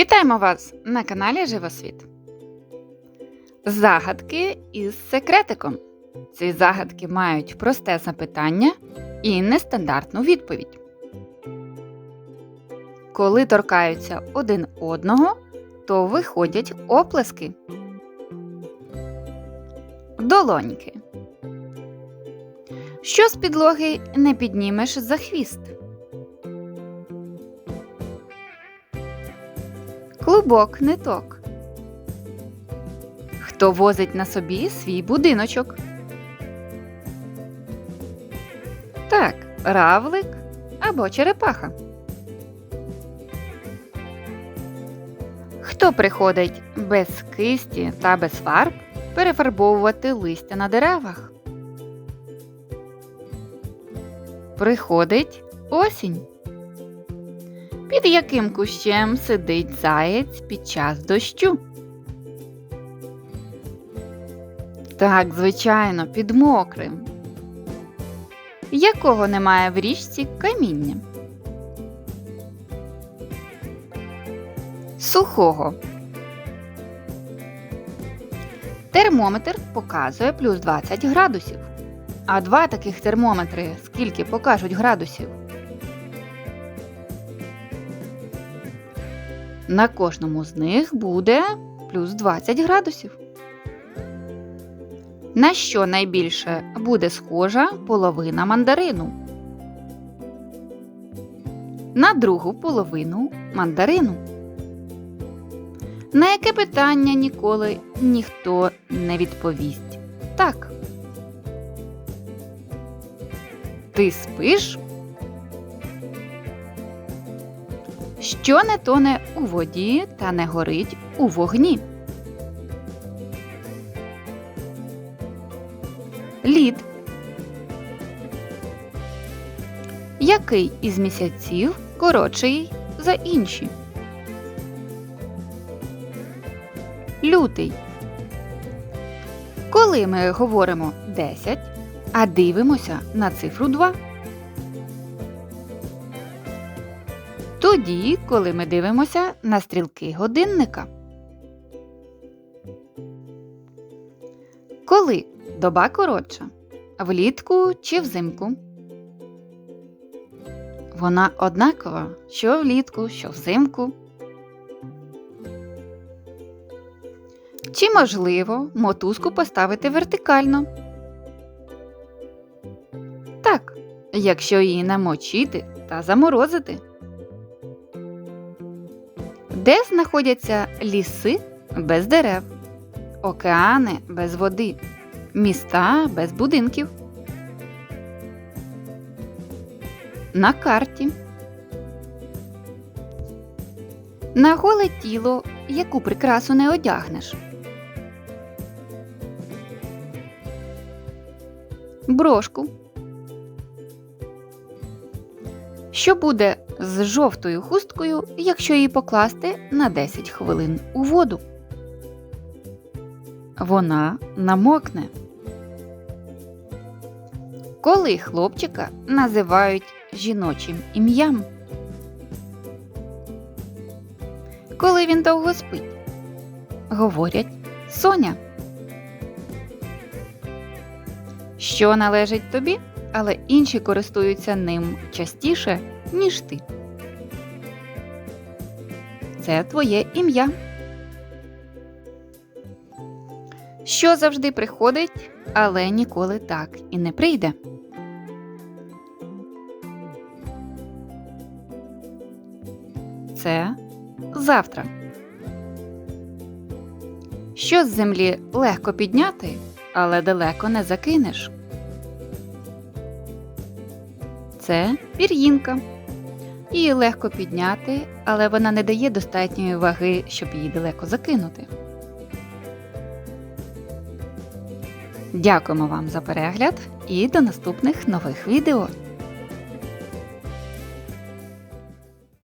Вітаємо вас на каналі Живосвіт. Загадки із секретиком. Ці загадки мають просте запитання і нестандартну відповідь. Коли торкаються один одного, то виходять оплески. Долоньки. Що з підлоги не піднімеш за хвіст? Клубок ниток. Хто возить на собі свій будиночок? Так, равлик або черепаха. Хто приходить без кисті та без фарб перефарбовувати листя на деревах? Приходить осінь. Під яким кущем сидить заєць під час дощу? Так, звичайно, під мокрим. Якого немає в річці каміння? Сухого. Термометр показує плюс 20 градусів. А два таких термометри скільки покажуть градусів? На кожному з них буде плюс 20 градусів. На що найбільше буде схожа половина мандарину? На другу половину мандарину. На яке питання ніколи ніхто не відповість? Так. Ти спиш? Що не тоне у воді та не горить у вогні? Лід. Який із місяців коротший за інші? Лютий. Коли ми говоримо 10, а дивимося на цифру 2? Тоді, коли ми дивимося на стрілки годинника. Коли доба коротша? Влітку чи взимку? Вона однакова що влітку, що взимку. Чи можливо мотузку поставити вертикально? Так, якщо її намочити та заморозити. Де знаходяться ліси без дерев, океани без води, міста без будинків? На карті. На голе тіло яку прикрасу не одягнеш. Брошку. Що буде з жовтою хусткою, якщо її покласти на 10 хвилин у воду? Вона намокне. Коли хлопчика називають жіночим ім'ям? Коли він довго спить? Говорять Соня. Що належить тобі, але інші користуються ним частіше, ніж ти. Це твоє ім'я. Що завжди приходить, але ніколи так і не прийде. Це завтра. Що з землі легко підняти, але далеко не закинеш. Це пір'їнка. Її легко підняти, але вона не дає достатньої ваги, щоб її далеко закинути. Дякуємо вам за перегляд і до наступних нових відео!